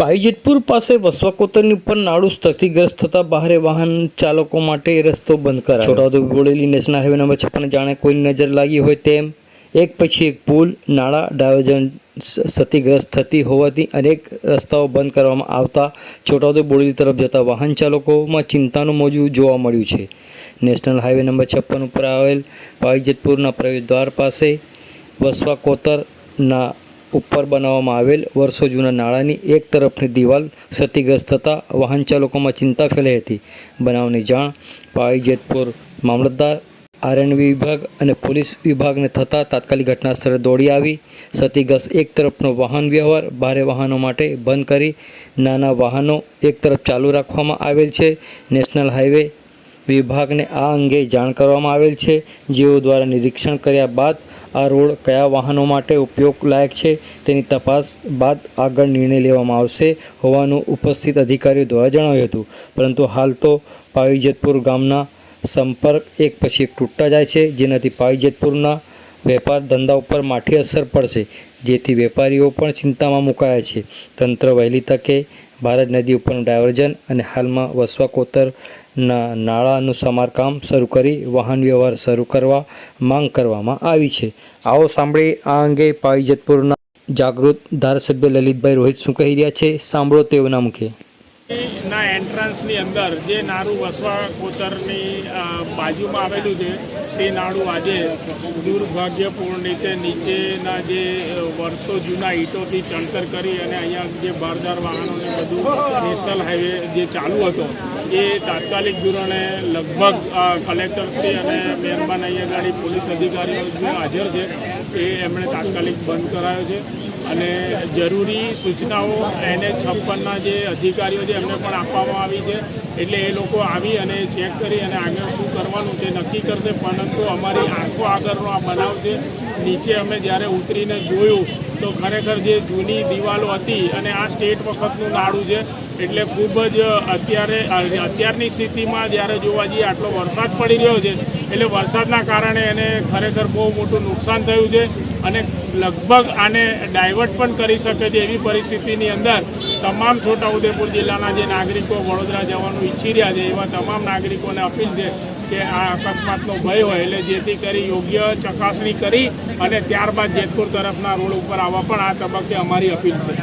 પાઈજેતપુર પાસે વસવાકોતરની ઉપર નાળું સ્થતિગ્રસ્ત થતા બહારે વાહન ચાલકો માટે રસ્તો બંધ કરાયો. Chhotaudepur Bodeli national highway number છપ્પન જાણે કોઈ નજર લાગી હોય તેમ એક પછી એક પુલ, નાળા ડાયવર્જન ક્ષતિગ્રસ્ત થતી હોવાથી અનેક રસ્તાઓ બંધ કરવામાં આવતા છોટાઉદેપુર બોડેલી તરફ જતા વાહન ચાલકોમાં ચિંતાનું મોજું જોવા મળ્યું છે. નેશનલ હાઈવે નંબર છપ્પન ઉપર આવેલ પાઈજેતપુરના પ્રવેશ દ્વાર પાસે વસવા કોતરના ઉપર બનાવવામાં આવેલ વર્ષો જૂના નાળાની એક તરફની દિવાલ ક્ષતિગ્રસ્ત થતાં વાહન ચાલકોમાં ચિંતા ફેલાઈ હતી. બનાવની જાણ પાવી જેતપુર મામલતદાર આરએનવી વિભાગ અને પોલીસ વિભાગને થતાં તાત્કાલિક ઘટના સ્થળે દોડી આવી. ક્ષતિગ્રસ્ત એક તરફનો વાહન વ્યવહાર ભારે વાહનો માટે બંધ કરી નાના વાહનો એક તરફ ચાલુ રાખવામાં આવેલ છે. નેશનલ હાઈવે વિભાગને આ અંગે જાણ કરવામાં આવેલ છે. જેઓ દ્વારા નિરીક્ષણ કર્યા બાદ આ રોડ કયા વાહનો માટે ઉપયોગ લાયક છે તેની તપાસ બાદ આગળ નિર્ણય લેવામાં આવશે હોવાનું ઉપસ્થિત અધિકારીઓ દ્વારા જણાવ્યું હતું. પરંતુ હાલ તો પાવીજતપુર ગામના સંપર્ક એક પછી એક તૂટતા જાય છે. જેનાથી પાવીજતપુરના વેપાર ધંધા ઉપર માઠી અસર પડશે. જેથી વેપારીઓ પણ ચિંતામાં મુકાયા છે. તંત્ર વહેલી તકે ભારત નદી ઉપરનું ડાયવર્ઝન અને હાલમાં વસવા કોતરના નાળાનું સમારકામ શરૂ કરી વાહન વ્યવહાર શરૂ કરવા માંગ કરવામાં આવી છે. આવો સાંભળી આ અંગે પાવીજતપુરના જાગૃત ધારાસભ્ય લલિતભાઈ રોહિત શું કહી રહ્યા છે? સાંભળો તેઓના મુખે. ના એન્ટ્રન્સની અંદર જે નારું વસવા કોતરની બાજુમાં આવેલું છે, તે નાડું આજે દુર્ભાગ્યપૂર્ણ રીતે નીચેના જે વર્ષો જૂના ઈંટોથી ચણતર કરી અને અહીંયા જે બારદાર વાહનોને બધું નેશનલ હાઈવે જે ચાલુ હતો, એ તાત્કાલિક ધોરણે લગભગ કલેક્ટરશ્રી અને મહેરબાન અહીંયા ગાડી પોલીસ અધિકારીઓ જે હાજર છે, એ એમણે તાત્કાલિક બંધ કરાયો છે. અને જરૂરી સૂચનાઓ એને છપ્પનના જે અધિકારીઓ છે, એમને પણ આપવામાં આવી છે. એટલે એ લોકો આવી અને ચેક કરી અને આગળ શું કરવાનું છે, નક્કી કરશે. પરંતુ અમારી આંખો આગળનો આ બનાવ છે, નીચે અમે જ્યારે ઉતરીને જોયું, તો ખરેખર જે જૂની દિવાલો હતી અને આ સ્ટેટ વખતનું નાડું છે, એટલે ખૂબ જ અત્યારે, અત્યારની સ્થિતિમાં જ્યારે જોવા જઈએ, આટલો વરસાદ પડી રહ્યો છે એટલે વરસાદના કારણે એને ખરેખર બહુ મોટું નુકસાન થયું છે અને લગભગ આને ડાયવર્ટ પણ કરી શકે છે એવી પરિસ્થિતિની અંદર તમામ છોટાઉદેપુર જિલ્લાના જે નાગરિકો વડોદરા જવાનું ઈચ્છી રહ્યા છે, એવા તમામ નાગરિકોને અપીલ છે કે આ અકસ્માતનો ભય હોય એટલે જેથી કરી યોગ્ય ચકાસણી કરી અને ત્યારબાદ જેતપુર તરફના રોડ ઉપર આવવા પણ આ તબક્કે અમારી અપીલ છે.